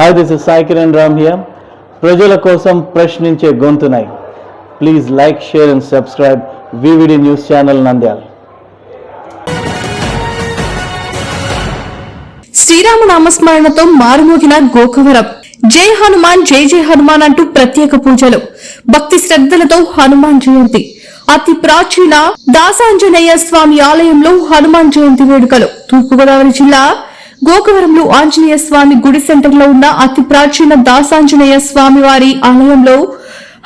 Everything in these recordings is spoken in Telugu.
Hi this is Sai Kiran Ram here ప్రజల కోసం ప్రశ్నించే గొంతునై. Please like share and subscribe VVD news channel Nandyal Srirama నామస్మరణతో మారుమోగిన గోకవరం. జై హనుమాన్ జై జై హనుమాన్ అంటూ ప్రత్యేక పూజలు. భక్తి శ్రద్ధలతో హనుమాన్ జయంతి. అతి ప్రాచీన దాసాంజనేయ స్వామి ఆలయంలో హనుమాన్ జయంతి వేడుకలు. తూర్పుగోదావరి జిల్లా గోకవరంలో ఆంజనేయ స్వామి గుడి సెంటర్లో ఉన్న అతి ప్రాచీన దాసాంజనేయ స్వామి వారి ఆలయంలో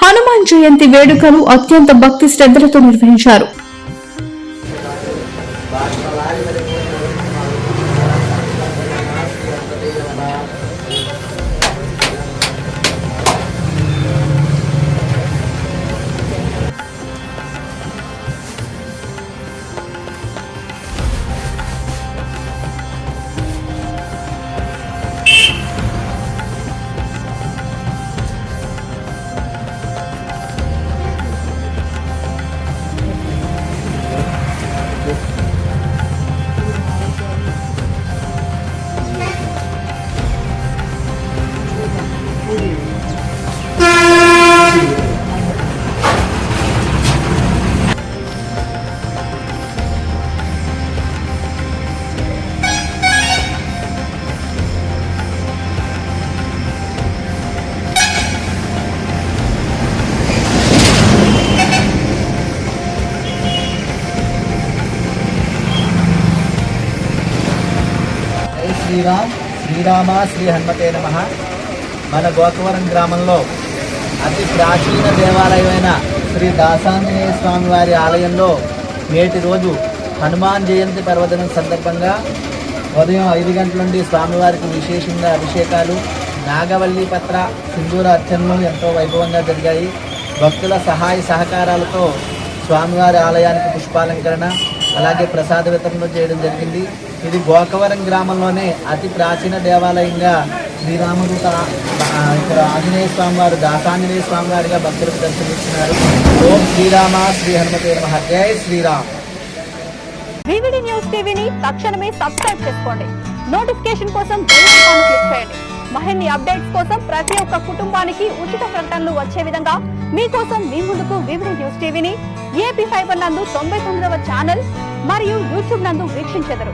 హనుమాన్ జయంతి వేడుకలు అత్యంత భక్తి శ్రద్ధలతో నిర్వహించారు. శ్రీరామ్ శ్రీరామ శ్రీ హనుమతే నమ. మన గోకవరం గ్రామంలో అతి ప్రాచీన దేవాలయమైన శ్రీ దాసాంజనేయ స్వామి వారి ఆలయంలో నేటి రోజు హనుమాన్ జయంతి పర్వదినం సందర్భంగా ఉదయం ఐదు గంటల నుండి స్వామివారికి విశేషంగా అభిషేకాలు నాగవల్లి పత్ర సింధూర అర్చనలు ఎంతో వైభవంగా జరిగాయి. భక్తుల సహాయ సహకారాలతో స్వామివారి ఆలయానికి పుష్పాలంకరణ అలాగే ప్రసాద వితరణ చేయడం జరిగింది. ఇది గోకవరం గ్రామంలోనే అతి ప్రాచీన దేవాలయంగా శ్రీరామదూత ఇక్కడ ఆంజనేయ స్వామి వారు దాసాంజనేయ స్వామి వారిగా భక్తులకు దర్శనమిస్తున్నారు ఓం శ్రీరామ శ్రీ హనుమతే నమ. జై శ్రీరామ్. వివిడి న్యూస్ టీవీని తక్షణమే సబ్స్క్రైబ్ చేసుకోండి. నోటిఫికేషన్ కోసం బెల్ ఐకాన్ క్లిక్ చేయండి. మరిన్ని అప్డేట్స్ కోసం ప్రతి ఒక్క కుటుంబానికి ఉచిత ప్రకటనలు వచ్చే విధంగా మీకోసం మీ ముందుకు వివిడి న్యూస్ టీవీని ఏపీ ఫైబర్ నందు తొంభై తొమ్మిదవ ఛానల్ మరియు యూట్యూబ్ నందు వీక్షించెదరు.